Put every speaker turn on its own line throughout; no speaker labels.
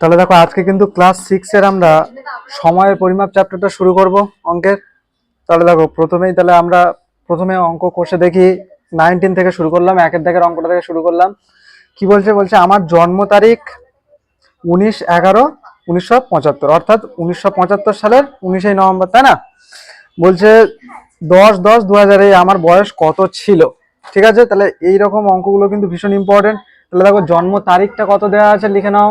তাহলে দেখো, আজকে কিন্তু ক্লাস সিক্সের আমরা সময়ের পরিমাপ চ্যাপ্টারটা শুরু করব অঙ্কের। তাহলে দেখো, প্রথমেই তাহলে আমরা প্রথমে অঙ্ক কষে দেখি নাইনটিন থেকে শুরু করলাম, একের দাগের অঙ্কটা থেকে শুরু করলাম। কি বলছে? বলছে, আমার জন্ম তারিখ উনিশ এগারো উনিশশো পঁচাত্তর। অর্থাৎ উনিশশো পঁচাত্তর সালের উনিশে নভেম্বর, তাই না? বলছে, দশ দশ দু হাজার আমার বয়স কত ছিল? ঠিক আছে? তাহলে এই রকম অঙ্কগুলো কিন্তু ভীষণ ইম্পর্টেন্ট তাহলে দেখো, জন্ম তারিখটা কত দেওয়া আছে লিখে নাও।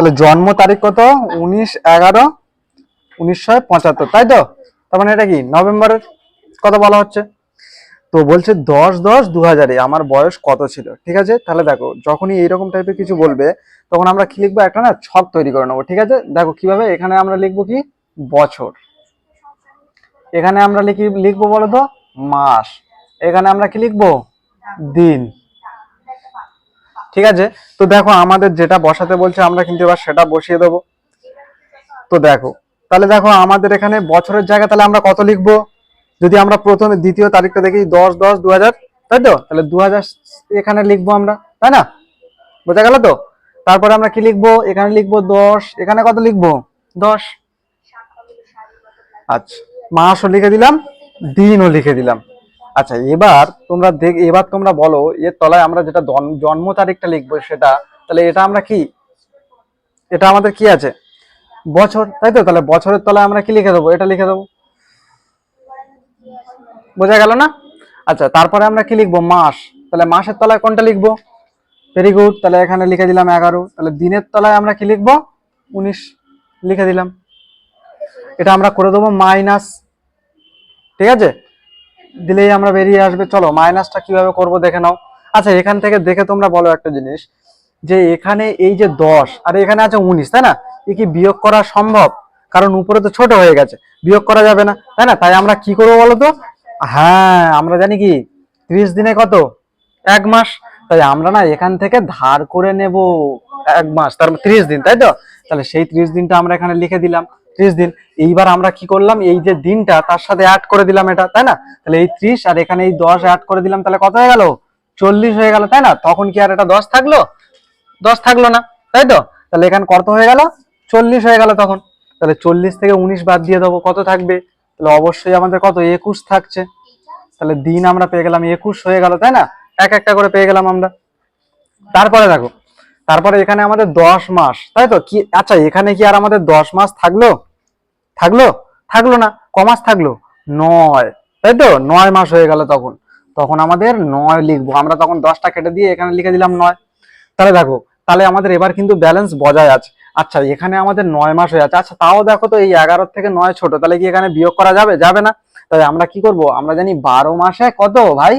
তাহলে জন্ম তারিখ কত? উনিশ এগারো, উনিশশো পঁচাত্তর, তাই তো? তার মানে এটা কি? নভেম্বরের কথা বলা হচ্ছে। তো বলছে দশ দশ দু হাজারে আমার বয়স কত ছিল? ঠিক আছে? তাহলে দেখো, যখনই এইরকম টাইপের কিছু বলবে, তখন আমরা কি লিখব? একটা না ছক তৈরি করে নেব, ঠিক আছে? দেখো, কীভাবে? এখানে আমরা লিখব কি? বছর। এখানে আমরা লিখি, লিখব বলো তো মাস। এখানে আমরা কি লিখব? দিন। ঠিক আছে? তো দেখো, আমাদের যেটা বসাতে বলছে, আমরা কিন্তু এবার সেটা বসিয়ে দেবো। তো দেখো, তাহলে দেখো, আমাদের এখানে বছরের জায়গা, তাহলে আমরা কত লিখব? যদি আমরা প্রথমে দ্বিতীয় তারিখটা দেখি, দশ দশ দু হাজার তাই তো? তাহলে দু হাজার এখানে লিখব আমরা, তাই না? বোঝা গেল তো? তারপরে আমরা কি লিখব? এখানে লিখব দশ, এখানে কত লিখব? দশ। আচ্ছা মাসও লিখে দিলাম, দিনও লিখে দিলাম। আচ্ছা এবার তোমরা দেখ, এবার তোমরা বলো এর তলায় আমরা যেটা জন্ম তারিখটা লিখব সেটা, তাহলে এটা আমরা কি? এটা আমাদের কি আছে? বছর, তাই তো? তাহলে বছরের তলায় আমরা কি লিখে দেবো? এটা লিখে দেবো। বোঝা গেল না? আচ্ছা তারপরে আমরা কি লিখব? মাস। তাহলে মাসের তলায় কোনটা লিখব? ভেরি গুড তাহলে এখানে লিখে দিলাম এগারো। তাহলে দিনের তলায় আমরা কি লিখব? উনিশ। লিখে দিলাম। এটা আমরা করে দেবো মাইনাস। ঠিক আছে? দিলেই আমরা বেরিয়ে আসবে। চলো মাইনাসটা কীভাবে করব দেখে নাও। আচ্ছা এখান থেকে দেখে তোমরা বলো একটা জিনিস, যে এখানে এই যে দশ, আর এখানে আছে উনিশ, তাই না? এ কি বিয়োগ করা সম্ভব? কারণ উপরে তো ছোট হয়ে গেছে, বিয়োগ করা যাবে না, তাই না? তাই আমরা কি করব বলো তো? হ্যাঁ আমরা জানি কি, ত্রিশ দিনে কত? এক মাস। তাই আমরা না এখান থেকে ধার করে নেব এক মাস, তার ত্রিশ দিন, তাই তো? তাহলে সেই ত্রিশ দিনটা আমরা এখানে লিখে দিলাম। ত্রিশ দিন। এইবার আমরা কি করলাম? এই যে দিনটা, তার সাথে অ্যাড করে দিলাম এটা, তাই না? তাহলে এই ত্রিশ আর এখানে এই দশ অ্যাড করে দিলাম, তাহলে কত হয়ে গেল? চল্লিশ হয়ে গেল, তাই না? তখন কি আর এটা দশ থাকল? দশ থাকল না, তাই তো? তাহলে এখানে কত হয়ে গেল? চল্লিশ হয়ে গেল তখন। তাহলে চল্লিশ থেকে উনিশ বাদ দিয়ে দেবো, কত থাকবে? তাহলে অবশ্যই আমাদের কত? একুশ থাকছে। তাহলে দিন আমরা পেয়ে গেলাম একুশ হয়ে গেল, তাই না? এক একটা করে পেয়ে গেলাম আমরা। তারপরে দেখো তারপরে এখানে আমাদের দশ মাস, তাই তো? কি আচ্ছা এখানে কি আর আমাদের দশ মাস থাকল? থাকল? থাকল না, ক মাস থাকল? নয়, তাই তো? নয় মাস হয়ে গেল তখন। তখন আমাদের নয় লিখব। আমরা তখন দশটা কেটে দিয়ে এখানে লিখে দিলাম নয়। তাহলে দেখো, তাহলে আমাদের এবার কিন্তু ব্যালেন্স বজায় আছে। আচ্ছা এখানে আমাদের নয় মাস হয়ে আছে। আচ্ছা তাও দেখো তো এই এগারো থেকে নয় ছোট, তাহলে কি এখানে বিয়োগ করা যাবে? যাবে না। তাই আমরা কি করব? আমরা জানি বারো মাসে কত ভাই?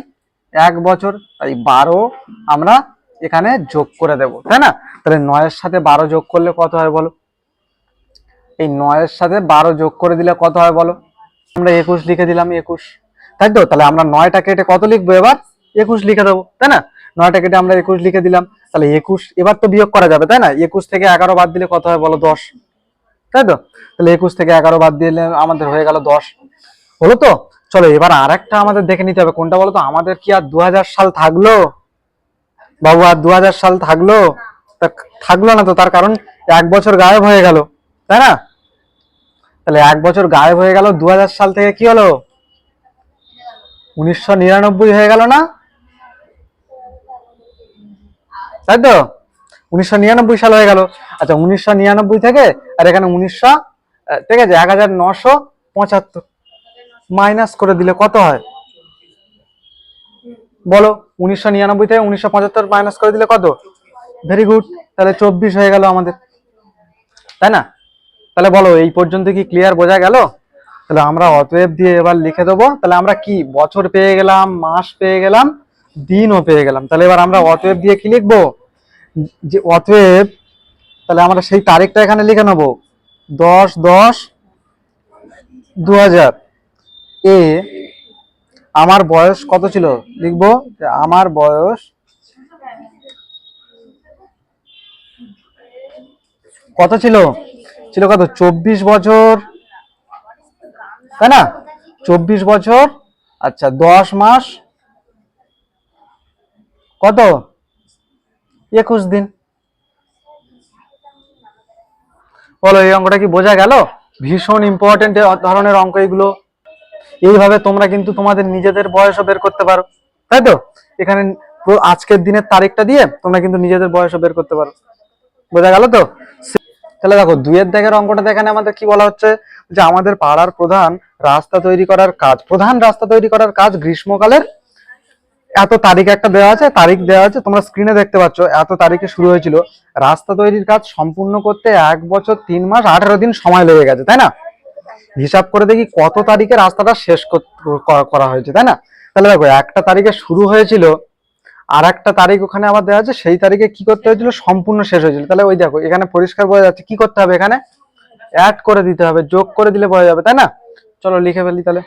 এক বছর। তাই বারো আমরা এখানে যোগ করে দেব, তাই না? তাহলে নয়ের সাথে বারো যোগ করলে কত হয় বলো? এই নয়ের সাথে বারো যোগ করে দিলে কত হয় বলো? আমরা একুশ লিখে দিলাম একুশ, তাই তো? তাহলে আমরা নয়টা কেটে কত লিখব এবার? একুশ লিখে দেবো, তাই না? নয়টা কেটে আমরা একুশ লিখে দিলাম, তাহলে একুশ এবার তো বিয়োগ করা যাবে, তাই না? একুশ থেকে এগারো বাদ দিলে কত হয় বলো? দশ, তাই তো? তাহলে একুশ থেকে এগারো বাদ দিলে আমাদের হয়ে গেল দশ, হলো তো? চলো এবার আর একটা আমাদের দেখে নিতে হবে, কোনটা বলো তো? আমাদের কি আর দু হাজার সাল থাকল? বাবু, আর দু হাজার সাল থাকল? থাকল না তো, তার কারণ এক বছর গায়েব হয়ে গেল, তাই না? তাহলে এক বছর গায়েব হয়ে গেল দু হাজার সাল থেকে কি হলো? উনিশশো নিরানব্বই হয়ে গেল না? তাই তো? উনিশশো নিরানব্বই সাল হয়ে গেল। আচ্ছা উনিশশো নিরানব্বই থেকে, আর এখানে উনিশশো ঠিক আছে, এক হাজার নশো পঁচাত্তর, মাইনাস করে দিলে কত হয়? বলো, উনিশশো নিরানব্বই থেকে উনিশশো পঁচাত্তর মাইনাস করে দিলে কত? ভেরি গুড তাহলে চব্বিশ হয়ে গেল আমাদের। তাই না? তাহলে বলো, এই পর্যন্ত কি ক্লিয়ার বোঝা গেল? তাহলে আমরা অতএব দিয়ে এবার লিখে দেবো। তাহলে আমরা কি? বছর পেয়ে গেলাম, মাস পেয়ে গেলাম, দিনও পেয়ে গেলাম। তাহলে এবার আমরা অতএব দিয়ে কি লিখব? যে অতএব, তাহলে আমরা সেই তারিখটা এখানে লিখে নেব। দশ দশ দু হাজার এ আমার বয়স কত ছিল? লিখব আমার বয়স কত ছিল? ছিল কত? চব্বিশ বছর। তাই না? চব্বিশ বছর। আচ্ছা দশ মাস। কত? একুশ দিন। বলো, এই অঙ্কটা কি বোঝা গেল? ভীষণ ইম্পর্টেন্ট ধরনের অঙ্ক এগুলো। এইভাবে তোমরা কিন্তু তোমাদের নিজেদের বয়সও বের করতে পারো। তাই তো? এখানে আজকের দিনের তারিখটা দিয়ে তোমরা কিন্তু নিজেদের বয়সও বের করতে পারো। বোঝা গেল তো? তাহলে দেখো, দুইয়ের দাগের অঙ্কটা এখানে আমাদের কি বলা হচ্ছে? যে আমাদের পাড়ার প্রধান রাস্তা তৈরি করার কাজ, প্রধান রাস্তা তৈরি করার কাজ গ্রীষ্মকালের। এত তারিখ একটা দেওয়া আছে, তারিখ দেওয়া আছে, তোমরা স্ক্রিনে দেখতে পাচ্ছ, এত তারিখে শুরু হয়েছিল। রাস্তা তৈরির কাজ সম্পূর্ণ করতে এক বছর তিন মাস আঠারো দিন সময় লেগে গেছে, তাই না? হিসাব করে দেখি কত তারিখে রাস্তাটা শেষ কর- হয়েছে, তাই না? তাহলে দেখো, একটা তারিখে শুরু হয়েছিল আর একটা তারিখ ওখানে আবার দেওয়া আছে, সেই তারিখে কি করতে হয়েছিল? সম্পূর্ণ শেষ হয়েছিল। তাহলে ওই দেখো, এখানে পরিষ্কার বোঝা যাচ্ছে, কি করতে হবে এখানে? অ্যাড করে দিতে হবে, যোগ করে দিলে বোঝা যাবে, তাই না? চলো লিখে ফেলি তাহলে।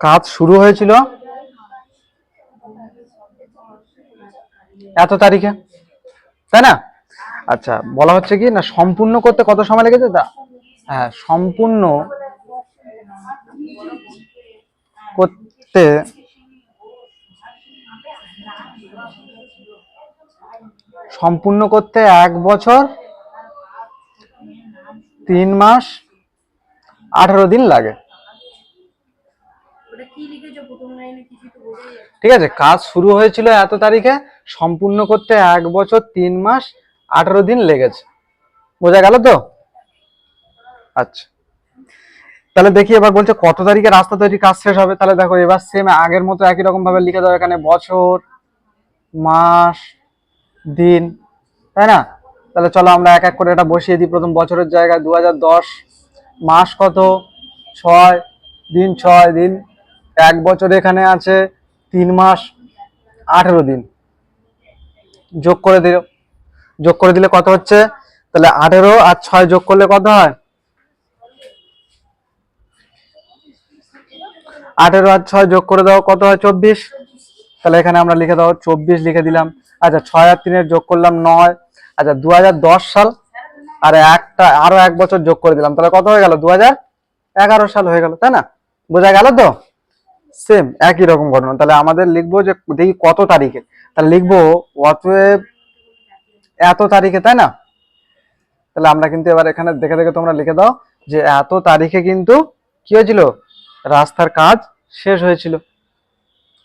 কাজ শুরু হয়েছিল, এত তারিখে? তাই না? আচ্ছা বলা হচ্ছে কি না সম্পূর্ণ করতে কত সময় লেগেছে? তা হ্যাঁ সম্পূর্ণ করতে সম্পূর্ণ করতে এক বছর তিন মাস আঠারো দিন লাগে।
ওটা কি লিখেছো? প্রথম লাইনে কিছু তো বোঝাই যাচ্ছে।
ঠিক আছে কাজ শুরু হয়েছিল এত তারিখে সম্পূর্ণ করতে এক বছর, তিন মাস, আঠারো দিন লেগেছে। বোঝা গেল তো? আচ্ছা। তাহলে দেখি এবার বলছে কত তারিখে রাস্তা তৈরি কাজ শেষ হবে? তাহলে দেখো এবার সেম আগের মতো একই রকম ভাবে লিখে দাও এখানে বছর, মাস, দিন, তাই না? তাহলে চলো আমরা এক এক করে এটা বসিয়ে দিই প্রথম বছরের জায়গায়। দু হাজার দশ মাস কত? ছয়, দিন ছয়, দিন এক বছর এখানে আছে, তিন মাস, আঠেরো দিন। যোগ করে দিল যোগ করে দিলে কত হচ্ছে? তাহলে আঠেরো আর ছয় যোগ করলে কত হয়? আঠেরো আর ছয় যোগ করে দাও, কত হয়? চব্বিশ। তাহলে এখানে আমরা লিখে দাও, চব্বিশ লিখে দিলাম। আচ্ছা ছয় আর তিনের যোগ করলাম নয়। আচ্ছা দু হাজার দশ সাল আর একটা, আরও এক বছর যোগ করে দিলাম। তাহলে কত হয়ে গেল? দু সাল হয়ে গেল, তাই না? বোঝা গেল তো? সেম একই রকম ঘটনা। তাহলে আমাদের লিখব যে দেখি কত তারিখে। তাহলে লিখব অতএব এত তারিখে, তাই না? তাহলে আমরা কিন্তু এবার এখানে দেখে দেখে তোমরা লিখে দাও যে এত তারিখে কিন্তু কি হয়েছিল? রাস্তার কাজ শেষ হয়েছিল।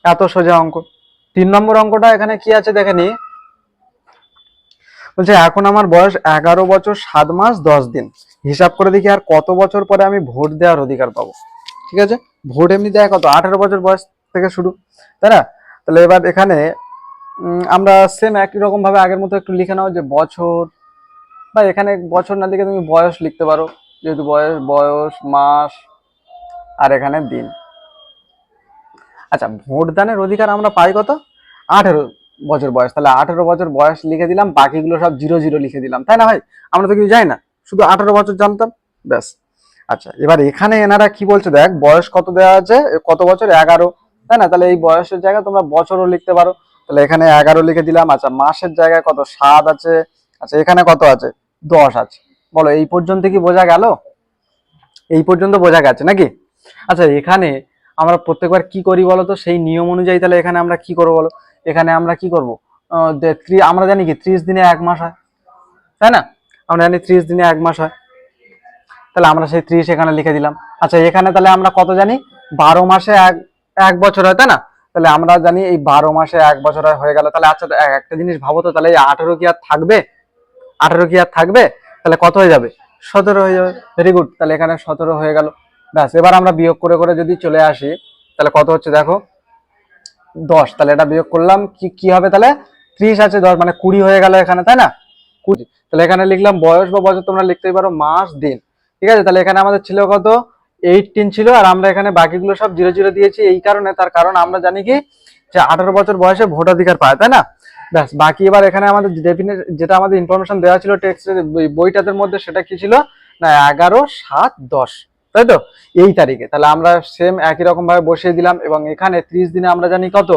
এত সোজা অঙ্ক। তিন নম্বর অঙ্কটা এখানে কি আছে দেখে নি? বলছে, এখন আমার বয়স এগারো বছর, সাত মাস, দশ দিন। হিসাব করে দেখি আর কত বছর পরে আমি ভোট দেওয়ার অধিকার পাবো। ঠিক আছে? ভোট এমনি দেয় কত আঠারো বছর বয়স থেকে শুরু, তাই না? তাহলে এবার এখানে আমরা সেম একই রকম ভাবে আগের মতো একটু লিখে নাও যে বছর। বা এখানে বছর না লিখে তুমি বয়স লিখতে পারো, যেহেতু বয়স বয়স, মাস, আর এখানে দিন। আচ্ছা ভোট দানের অধিকার আমরা পাই কত? আঠেরো বছর বয়স। তাহলে আঠেরো বছর বয়স লিখে দিলাম, বাকিগুলো সব জিরো জিরো লিখে দিলাম। তাই না ভাই? আমরা তো কিছু যাই না, শুধু আঠেরো বছর জানতাম, ব্যাস। আচ্ছা এবার এখানে এনারা কি বলছে দেখ, বয়স কত দেওয়া আছে? কত বছর? এগারো। তাই না? তাহলে এই বয়সের জায়গায় তোমরা বছরও লিখতে পারো। তাহলে এখানে এগারো লিখে দিলাম। আচ্ছা মাসের জায়গায় কত? সাত আছে। আচ্ছা এখানে কত আছে? দশ আছে। বলো, এই পর্যন্ত কি বোঝা গেল? এই পর্যন্ত বোঝা গেছে নাকি? আচ্ছা এখানে আমরা প্রত্যেকবার কি করি বলো তো? সেই নিয়ম অনুযায়ী তাহলে এখানে আমরা কি করব বলো? এখানে আমরা কি করব? আমরা জানি কি, ত্রিশ দিনে এক মাস হয়। তাই না? আমরা জানি ত্রিশ দিনে এক মাস হয়। তাহলে আমরা সেই ত্রিশ এখানে লিখে দিলাম। আচ্ছা এখানে তাহলে আমরা কত জানি? বারো মাসে এক এক বছর হয়, তাই না? তাহলে আমরা জানি এই বারো মাসে এক বছর হয় গেল। তাহলে আচ্ছা একটা জিনিস ভাবো তো, তাহলে এই আঠেরো কি আর থাকবে? আঠেরো কি আর থাকবে? তাহলে কত হয়ে যাবে? সতেরো হয়ে যাবে। ভেরি গুড তাহলে এখানে সতেরো হয়ে গেল। ব্যাস, এবার আমরা বিয়োগ করে করে যদি চলে আসি, তাহলে কত হচ্ছে দেখো? দশ। তাহলে এটা বিয়োগ করলাম, কি কি হবে তাহলে? ত্রিশ আছে দশ মানে কুড়ি হয়ে গেল এখানে, তাই না? কুড়ি। তাহলে এখানে লিখলাম বয়স বা বছর তোমরা লিখতেই পারো, মাস, দিন। ঠিক আছে? তাহলে এখানে আমাদের ছিল কত? এইটিন ছিল আর আমরা এখানে বাকিগুলো সব জিরো জিরো দিয়েছি। এই কারণে তার কারণ আমরা জানি কি যে আঠারো বছর বয়সে ভোটাধিকার পায়, তাই না? ব্যাস, বাকি এবার এখানে আমাদের ডেফিনেট যেটা আমাদের ইনফরমেশন দেওয়া ছিল টেক্সটের বইটাদের মধ্যে সেটা কি ছিল? না, এগারো, সাত, দশ, তাই তো? এই তারিখে। তাহলে আমরা সেম একই রকম ভাবে বসিয়ে দিলাম এবং এখানে ত্রিশ দিনে আমরা জানি কত?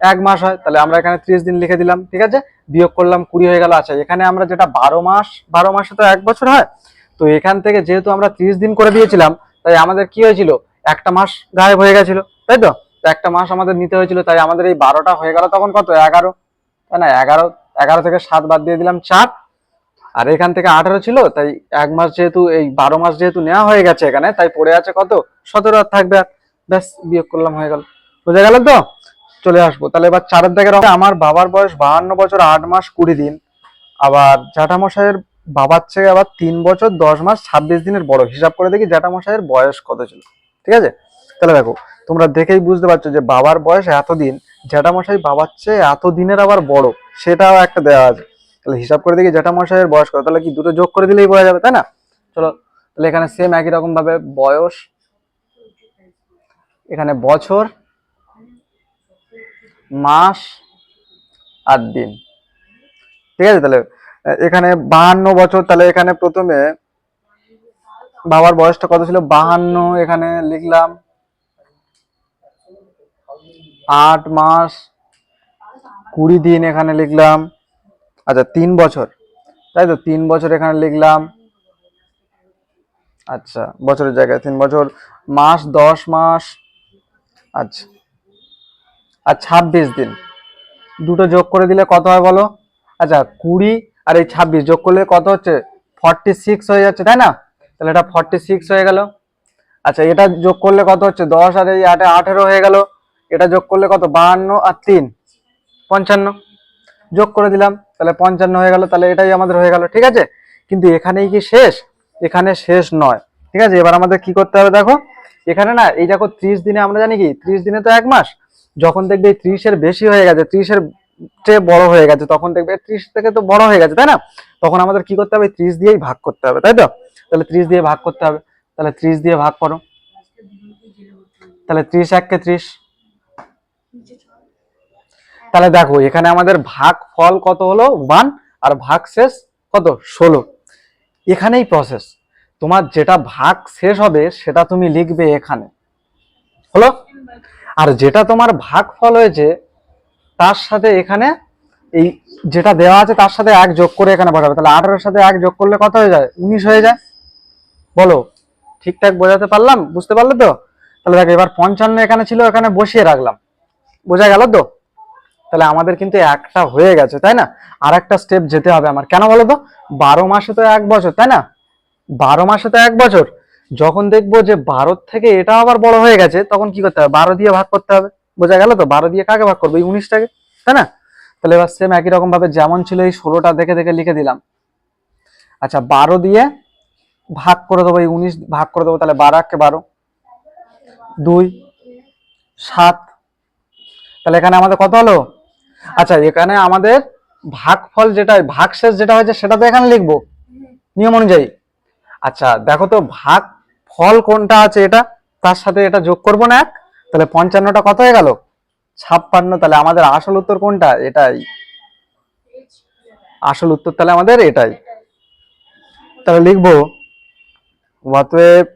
এক মাস হয়। তাহলে আমরা এখানে ত্রিশ দিন লিখে দিলাম, ঠিক আছে? বিয়োগ করলাম কুড়ি হয়ে গেল আচ্ছা এখানে আমরা যেটা বারো মাস বারো মাসে তো এক বছর হয়। তো এখান থেকে যেহেতু আমরা ত্রিশ দিন করে দিয়েছিলাম তাই আমাদের কি হয়েছিল? একটা মাস গায়েব হয়ে গেছিল, তাই তো? একটা মাস আমাদের নিতে হয়েছিল, তাই আমাদের এই বারোটা হয়ে গেল তখন কত? এগারো। তাই না? এগারো এগারো থেকে সাত বাদ দিয়ে দিলাম চার। আর এখান থেকে আঠারো ছিল, তাই এক মাস যেহেতু, এই বারো মাস যেহেতু নেওয়া হয়ে গেছে এখানে, তাই পড়ে আছে কত? সতেরো আর থাকবে আর। ব্যাস, বিয়োগ করলাম হয়ে গেল। বুঝে গেল তো? চলে আসব। তাহলে এবার চারের অঙ্কে আমার বাবার বয়স বাহান্ন বছর, আট মাস কুড়ি দিন। আবার জ্যাঠামশাইয়ের বাবার থেকে আবার তিন বছর, দশ মাস, ছাব্বিশ দিনের বড়। হিসাব করে দেখি জ্যাঠামশাইয়ের বয়স কত ছিল। ঠিক আছে? তাহলে দেখো, তোমরা দেখেই বুঝতে পারছ যে বাবার বয়স এতদিন, জ্যাঠামশাই বাবার চেয়ে এত দিনের আবার বড়। সেটাও একটা দেওয়া আছে। তাহলে হিসাব করে দেখি জ্যাঠামশাইয়ের বয়স কত। তাহলে কি দুটো যোগ করে দিলেই বোঝা যাবে, তাই না? চলো, তাহলে এখানে সেম একই রকম ভাবে বয়স, এখানে বছর, মাস আর দিন। ঠিক আছে? তাহলে এখানে বাহান্ন বছর, তাহলে এখানে প্রথমে বাবার বয়সটা কত ছিল? বাহান্ন, এখানে লিখলাম। আট মাস, কুড়ি দিন এখানে লিখলাম। আচ্ছা তিন বছর। তাই তো, তিন বছর এখানে লিখলাম। আচ্ছা বছরের জায়গায় তিন বছর। মাস, দশ মাস। আচ্ছা। আর ছাব্বিশ দিন। দুটো যোগ করে দিলে কত হয় বলো? আচ্ছা কুড়ি আর এই ছাব্বিশ যোগ করলে কত হচ্ছে? ফর্টি সিক্স হয়ে যাচ্ছে, তাই না? তাহলে এটা ফর্টি সিক্স হয়ে গেল। আচ্ছা এটা যোগ করলে কত হচ্ছে? দশ আর এই আটে আঠেরো হয়ে গেল। এটা যোগ করলে কত? বাহান্ন আর তিন, পঞ্চান্ন। যোগ করে দিলাম, তাহলে পঞ্চান্ন হয়ে গেল, তাহলে এটাই আমাদের হয়ে গেল, ঠিক আছে? কিন্তু এখানেই কি শেষ? এখানে শেষ নয়, ঠিক আছে? এবার আমাদের কি করতে হবে দেখো? এখানে না, এই দেখো ত্রিশ দিনে আমরা জানি কি? ত্রিশ দিনে তো এক মাস। যখন দেখবে এই ত্রিশের বেশি হয়ে গেছে, ত্রিশের চেয়ে বড় হয়ে গেছে, তখন দেখবে ত্রিশ থেকে তো বড় হয়ে গেছে, তাই না? তখন আমাদের কি করতে হবে? ত্রিশ দিয়েই ভাগ করতে হবে, তাই তো? তাহলে ত্রিশ দিয়ে ভাগ করতে হবে, তাহলে ত্রিশ দিয়ে ভাগ করো। তাহলে ত্রিশ এককে ত্রিশ। তাহলে দেখো, এখানে আমাদের ভাগ ফল কত হলো? ওয়ান, আর ভাগ শেষ কত? ষোলো। এখানেই প্রসেস তোমার যেটা ভাগ শেষ হবে, সেটা তুমি লিখবে এখানে। হলো? আর যেটা তোমার ভাগ ফল হয়েছে তার সাথে এখানে এই যেটা দেওয়া আছে তার সাথে এক যোগ করে এখানে বসাবে তাহলে আঠারোর সাথে এক যোগ করলে কত হয়ে যায়? উনিশ হয়ে যায়। বলো, ঠিকঠাক বোঝাতে পারলাম? বুঝতে পারলে তো? তাহলে দেখো, এবার পঞ্চান্ন এখানে ছিল, এখানে বসিয়ে রাখলাম। বোঝা গেল তো? তাহলে আমাদের কিন্তু একটা হয়ে গেছে, তাই না? আর একটা স্টেপ যেতে হবে আমার। কেন বলো তো? বারো মাসে তো এক বছর, তাই না? বারো মাসে তো এক বছর। যখন দেখব যে বারোর থেকে এটা আবার বড় হয়ে গেছে, তখন কি করতে হবে? বারো দিয়ে ভাগ করতে হবে। বোঝা গেল তো? বারো দিয়ে কাকে ভাগ করব? এই উনিশটাকে, তাই না? তাহলে এবার সেম একই রকম ভাবে যেমন ছিল এই ষোলোটা দেখে দেখে লিখে দিলাম। আচ্ছা বারো দিয়ে ভাগ করে দেবো, এই উনিশ ভাগ করে দেবো, তাহলে বারো একে বারো। দুই, সাত। তাহলে এখানে আমাদের কত হলো? আচ্ছা এখানে আমাদের ভাগফল যেটা, ভাগশেষ যেটা হয়েছে সেটা তো এখানে লিখব, নিয়ম অনুযায়ী। আচ্ছা দেখো তো ভাগ ফল কোনটা আছে এটা? তার সাথে এটা যোগ করব না এক? তাহলে পঞ্চান্নটা কত হয়ে গেল? ছাপ্পান্ন, তাহলে আমাদের আসল উত্তর কোনটা? এটাই। আসল উত্তর তাহলে আমাদের এটাই। তাহলে লিখব, অতএব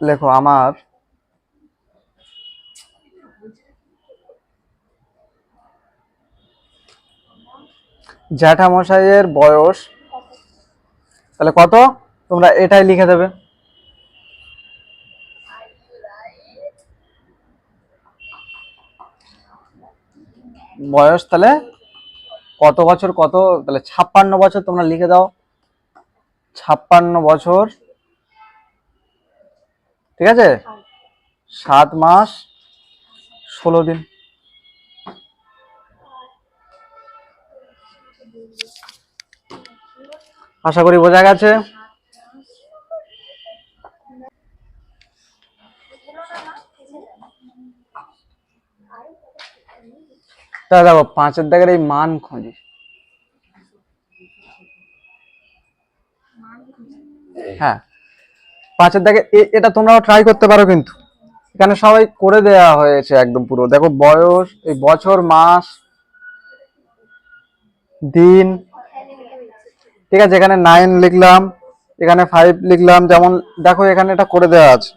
লেখো আমার জ্যাঠামশাইয়ের বয়স, তাহলে কত? তোমরা এটাই লিখে দেবে। বয়স তাহলে কত বছর, কত, তাহলে ছাপ্পান্ন বছর তোমরা লিখে দাও। ছাপ্পান্ন বছর, ঠিক আছে? সাত মাস, ষোলো দিন। আশা করি বোঝা গেছে। তা দেখো, পাঁচের দাগের এই মান খুঁজি। হ্যাঁ পাঁচের দাগে এটা তোমরাও ট্রাই করতে পারো কিন্তু। এখানে সবাই করে দেয়া হয়েছে একদম পুরো। দেখো, বয়স, এই বছর, মাস, দিন, ঠিক আছে, এখানে নাইন লিখলাম, এখানে ফাইভ লিখলাম, যেমন, দেখো, এখানে এটা করে দেওয়া আছে।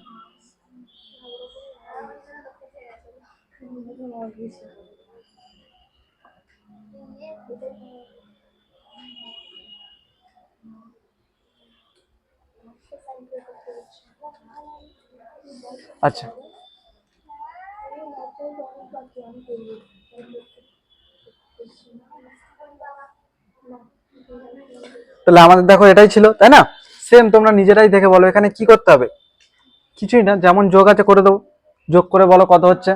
আচ্ছা। তাহলে আমাদের দেখো এটাই ছিল, তাই না? সেম তোমরা নিজেরাই দেখে বলো এখানে কি করতে হবে। কিছুই না, যেমন যোগ আছে করে দেবো। যোগ করে বলো কত হচ্ছে?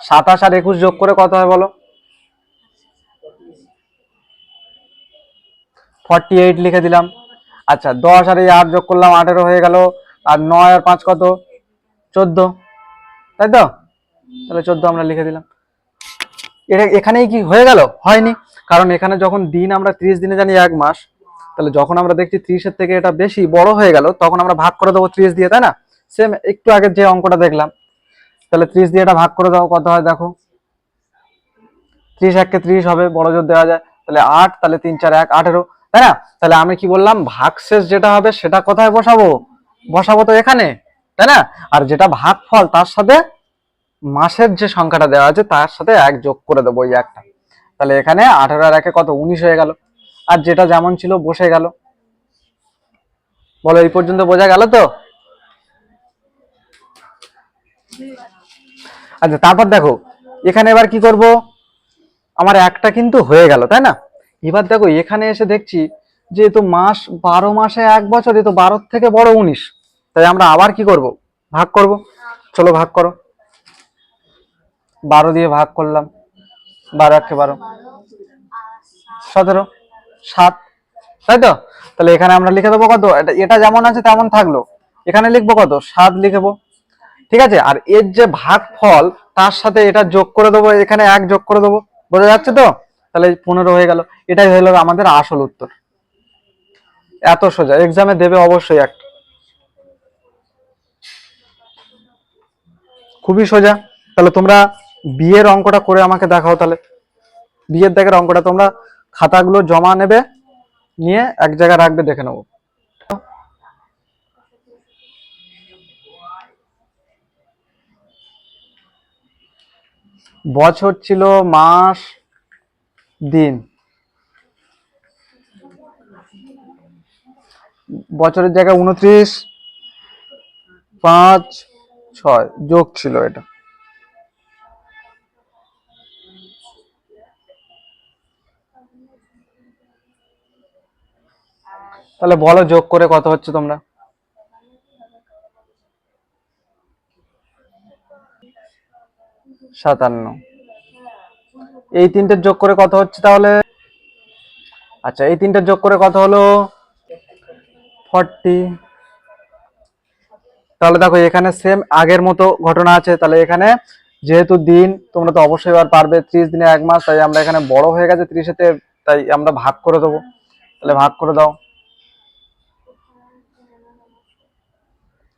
সাতাশ আর একুশ যোগ করে কত হয় বলো? ফর্টি এইট লিখে দিলাম। আচ্ছা দশ আর এই আট যোগ করলাম, আঠেরো হয়ে গেল। আর নয় আর পাঁচ কত? চোদ্দ। তাই তো? তাহলে চোদ্দ আমরা লিখে দিলাম। এটা এখানেই কি হয়ে গেল? হয়নি। কারণ এখানে যখন দিন আমরা ত্রিশ দিনে জানি এক মাস, তাহলে যখন আমরা দেখছি ত্রিশের থেকে এটা বেশি বড় হয়ে গেল, তখন আমরা ভাগ করে দেবো ত্রিশ দিয়ে, তাই না? সেম একটু আগে যে অঙ্কটা দেখলাম। তাহলে ত্রিশ দিয়ে এটা ভাগ করে দাও, কত হয় দেখো? ত্রিশ এককে ত্রিশ হবে, বড় জোর দেওয়া যায়। তাহলে আট, তাহলে তিন, চার, এক, আঠেরো, তাই না? তাহলে আমি কি বললাম, ভাগশেষ যেটা হবে সেটা কোথায় বসাবো? বসাবো তো এখানে। তাই না? আর যেটা ভাগফল, তার সাথে মাসের যে সংখ্যাটা দেওয়া আছে, তার সাথে এক যোগ করে দেবো ওই একটা। তাহলে এখানে আঠেরো আর একে কত? উনিশ হয়ে গেল। আর যেটা যেমন ছিল, বসে গেল। বলো, এই পর্যন্ত বোঝা গেল তো? আচ্ছা তারপর দেখো, এখানে এবার কি করব? আমার একটা কিন্তু হয়ে গেল, তাই না? এবার দেখো, এখানে এসে দেখছি যে তো মাস, বারো মাসে এক বছর, এ তো বারো থেকে বড় উনিশ। তাই আমরা আবার কি করব? ভাগ করব? চলো ভাগ করো। বারো দিয়ে ভাগ করলাম। বারো একে বারো। সতেরো। সাত। তাই তো? তাহলে এখানে আমরা লিখে দেবো কত? এটা যেমন আছে তেমন থাকল। এখানে লিখব কত? সাত লিখব ঠিক আছে? আর এর যে ভাগ ফল তার সাথে এটা যোগ করে দেবো। এখানে এক যোগ করে দেবো। বোঝা যাচ্ছে তো? তাহলে পনেরো হয়ে গেল। এটাই হলো আমাদের আসল উত্তর। এত সোজা। এক্সামে দেবে অবশ্যই একটা। খুবই সোজা। তাহলে তোমরা বিয়ের অঙ্কটা করে আমাকে দেখাও তাহলে। বিয়ের দাগের অঙ্কটা তোমরা খাতাগুলো জমা নেবে, নিয়ে এক জায়গায় রাখবে, দেখে নেব। বছর ছিল, মাস, দিন। বছরের জায়গায় উনত্রিশ, পাঁচ ছয়, যোগ ছিল এটা। তাহলে বলো যোগ করে কত হচ্ছে তোমরা? সাতান্ন। এই তিনটের যোগ করে কত হচ্ছে তাহলে? আচ্ছা এই তিনটের যোগ করে কত হলো? ফর্টি। তাহলে দেখো এখানে সেম আগের মতো ঘটনা আছে। তাহলে এখানে যেহেতু দিন, তোমরা তো অবশ্যই এবার পারবে ত্রিশ দিনে এক মাস, তাই আমরা এখানে বড় হয়ে গেছে ত্রিশেতে তাই আমরা ভাগ করে দেবো। তাহলে ভাগ করে দাও।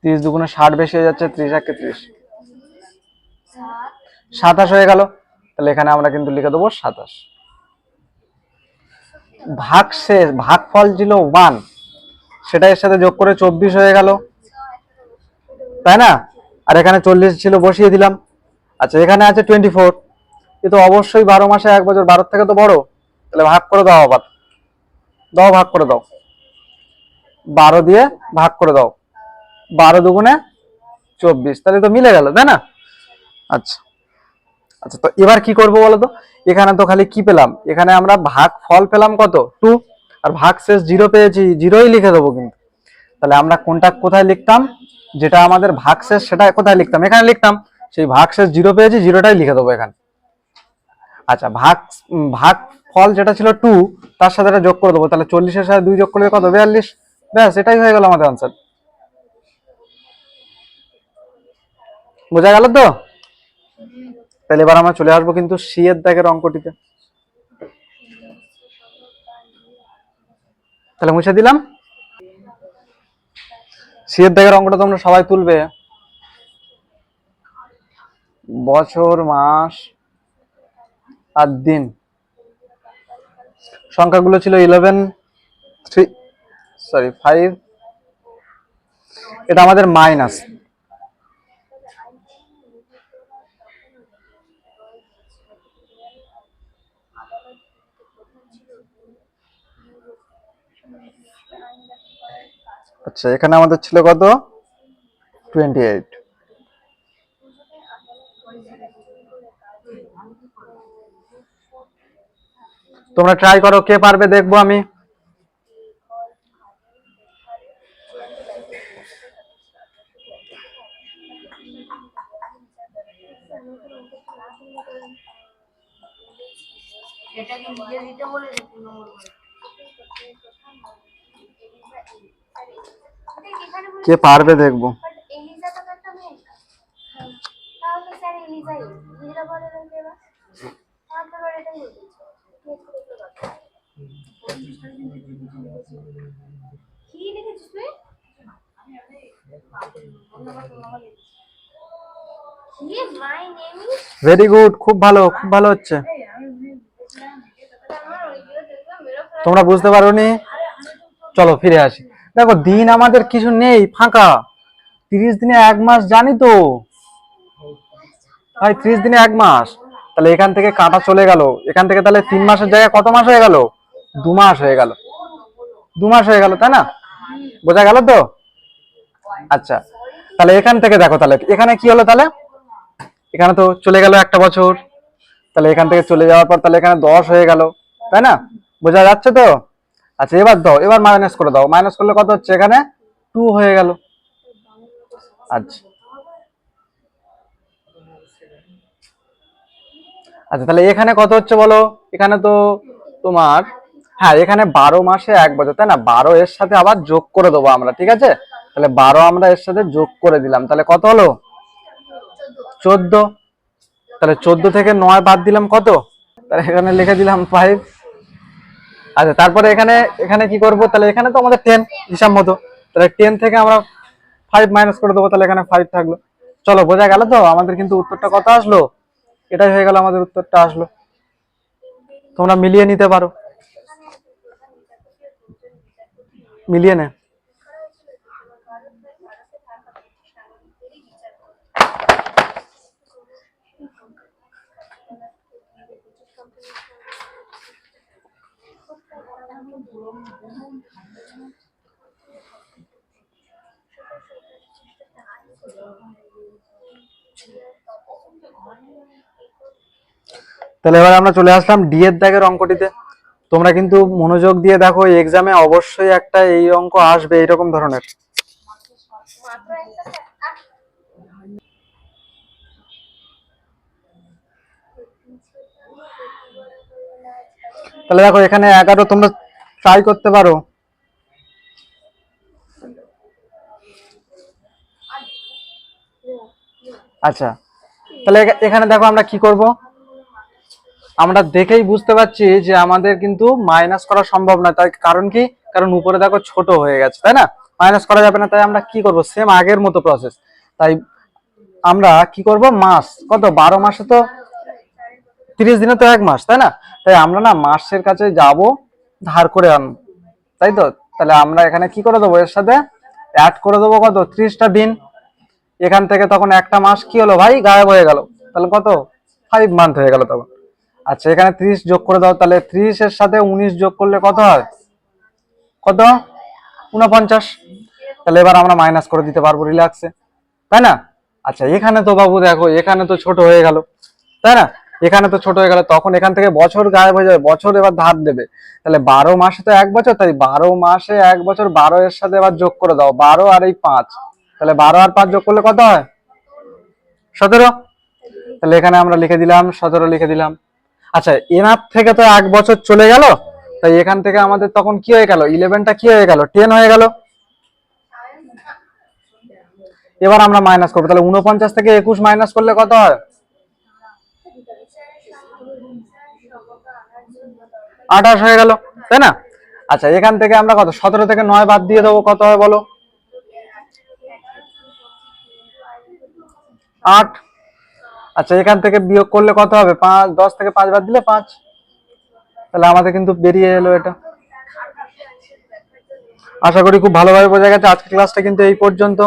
ত্রিশ দুগুণে ষাট বেশি হয়ে যাচ্ছে ত্রিশ একে ত্রিশ। সাতাশ হয়ে গেল। তাহলে এখানে আমরা কিন্তু লিখে দেবো সাতাশ। ভাগ শেষ, ভাগফল ছিল ওয়ান সেটা এর সাথে যোগ করে চব্বিশ হয়ে গেল। তাই না? আর এখানে চল্লিশ ছিল, বসিয়ে দিলাম। আচ্ছা এখানে আছে টোয়েন্টি ফোর এ তো অবশ্যই বারো মাসে এক বছর বারো থেকে তো বড়। তাহলে ভাগ করে দাও আবার। দাও, ভাগ করে দাও। বারো দিয়ে ভাগ করে দাও। বারো দুগুণে চব্বিশ। তাহলে তো মিলে গেল, তাই না? আচ্ছা। আচ্ছা তো এবার কি করব বলো তো? এখানে তো খালি কি পেলাম? এখানে আমরা ভাগ ফল পেলাম কত? টু। আর ভাগ শেষ জিরো পেয়েছি, জিরোই লিখে দেবো কিন্তু। তাহলে আমরা কোনটা কোথায় লিখতাম? যেটা আমাদের ভাগ শেষ সেটা কোথায় লিখতাম? এখানে লিখতাম। সেই ভাগ শেষ জিরো পেয়েছি জিরোটাই লিখে দেবো এখানে। আচ্ছা ভাগ ভাগ ফল যেটা ছিল টু তার সাথে এটা যোগ করে দেবো। তাহলে চল্লিশের সাথে দুই যোগ করলে কত? বিয়াল্লিশ। ব্যাস, এটাই হয়ে গেল আমাদের আনসার বোঝা গেল তো? তাহলে এবার আমরা চলে আসব কিন্তু সি এর দাগের অঙ্কটিতে। তাহলে মুছে দিলাম। সি এর দাগের অঙ্কটা তোমরা সবাই তুলবে। বছর, মাস আর দিন। সংখ্যাগুলো ছিল ইলেভেন থ্রি সরি ফাইভ এটা আমাদের মাইনাস আচ্ছা এখানে আমাদের ছিল কত? টোয়েন্টি এইট তোমরা ট্রাই করো, কে পারবে দেখব আমি।
এটাকে নিজে দিতে
বলে মাই পারবে দেখব।
ভেরি গুড খুব ভালো খুব ভালো হচ্ছে। তোমরা বুঝতে পারো নি চলো ফিরে আসি। দেখো, দিন আমাদের কিছু নেই, ফাঁকা। তিরিশ দিনে এক মাস, জানি তো। ভাই, ত্রিশ দিনে এক মাস। তাহলে এখান থেকে কাটা চলে গেল। এখান থেকে তাহলে তিন মাসের জায়গায় কত মাস হয়ে গেল? দু মাস হয়ে গেল। দু মাস হয়ে গেল, তাই না? বোঝা গেল তো? আচ্ছা তাহলে এখান থেকে দেখো তাহলে। এখানে কি হলো তাহলে? এখানে তো চলে গেল একটা বছর। তাহলে এখান থেকে চলে যাওয়ার পর তাহলে এখানে দশ হয়ে গেল, তাই না? বোঝা যাচ্ছে তো? আচ্ছা এবার দাও, এবার মাইনাস করে দাও। মাইনাস করলে কত হচ্ছে এখানে? টু হয়ে গেল। আচ্ছা। আচ্ছা তাহলে এখানে কত হচ্ছে বলো? এখানে তো তোমার হ্যাঁ এখানে বারো মাসে এক বছর, তাই না? বারো এর সাথে আবার যোগ করে দেবো আমরা, ঠিক আছে? তাহলে বারো আমরা এর সাথে যোগ করে দিলাম। তাহলে কত হলো? চোদ্দ। তাহলে চোদ্দ থেকে নয় বাদ দিলাম কত? তাহলে এখানে লিখে দিলাম ফাইভ আচ্ছা তারপরে এখানে এখানে কি করব? তাহলে এখানে তো আমাদের টেন হিসাব মতো। তাহলে টেন থেকে আমরা ফাইভ মাইনাস করে দেবো, তাহলে এখানে ফাইভ থাকল। চলো, বোঝা গেল তো? আমাদের কিন্তু উত্তরটা কত আসলো? এটাই হয়ে গেল আমাদের উত্তরটা আসলো। তোমরা মিলিয়ে নিতে পারো। মিলিয়ে নে। তাহলে এবার আমরা চলে আসলাম ডি এর দাগের অঙ্কটিতে। তোমরা কিন্তু মনোযোগ দিয়ে দেখো এক্সামে অবশ্যই একটা এই অঙ্ক আসবে এইরকম ধরনের। তাহলে দেখো, এখানে এগারো তোমরা ট্রাই করতে পারো। আচ্ছা। তাহলে এখানে দেখো আমরা কি করব? আমরা দেখেই বুঝতে পারছি যে আমাদের কিন্তু মাইনাস করা সম্ভব না তাই কারণ কি? কারণ উপরে দেখো ছোট হয়ে গেছে, তাই না? মাইনাস করা যাবে না, তাই আমরা কি করব? সেম আগের মতো প্রসেস তাই আমরা কি করব? মাস কত? বারো মাসে তো তিরিশ দিনে তো এক মাস, তাই না? তাই আমরা না মাসের কাছে যাব, ধার করে আনব। তাই তো? তাহলে আমরা এখানে কি করে দেবো? এর সাথে অ্যাড করে দেবো কত? ত্রিশটা দিন। এখান থেকে তখন একটা মাস কি হলো ভাই? গায়েব হয়ে গেল। তাহলে কত? ফাইভ মান্থ হয়ে গেল তখন। আচ্ছা এখানে ত্রিশ যোগ করে দাও, তাহলে ত্রিশ এর সাথে উনিশ যোগ করলে কত হয়? কত? উনপঞ্চাশ তাহলে এবার আমরা মাইনাস করে দিতে পারব রিল্যাক্সে তাই না? আচ্ছা এখানে তো বাবু দেখো, এখানে তো ছোট হয়ে গেল। তাই না? এখানে তো ছোট হয়ে গেল। তখন এখান থেকে বছর গায়েব হয়ে যাবে। বছর এবার ধার দেবে। তাহলে বারো মাসে তো এক বছর, তাই বারো মাসে এক বছর, বারো এর সাথে এবার যোগ করে দাও। বারো আর এই পাঁচ। তাহলে বারো আর পাঁচ যোগ করলে কত হয়? সতেরো। তাহলে এখানে আমরা লিখে দিলাম, সতেরো লিখে দিলাম। আচ্ছা এনার থেকে তো এক বছর চলে গেল, তাই এখান থেকে আমাদের তখন কি হয়ে গেল? ইলেভেনটা কি হয়ে গেল? টেন হয়ে গেল। এবার আমরা মাইনাস করব। তাহলে উনপঞ্চাশ থেকে একুশ মাইনাস করলে কত হয়? আঠাশ হয়ে গেল, তাই না? আচ্ছা এখান থেকে আমরা কত? সতেরো থেকে নয় বাদ দিয়ে দেবো, কত হয় বলো? আট। আচ্ছা এখান থেকে বিয়োগ করলে কত হবে? পাঁচ দশ থেকে পাঁচ বাদ দিলে পাঁচ। তাহলে আমাদের কিন্তু বেরিয়ে এলো এটা। আশা করি খুব ভালোভাবে বোঝা গেছে। আজকের ক্লাসটা কিন্তু এই পর্যন্ত।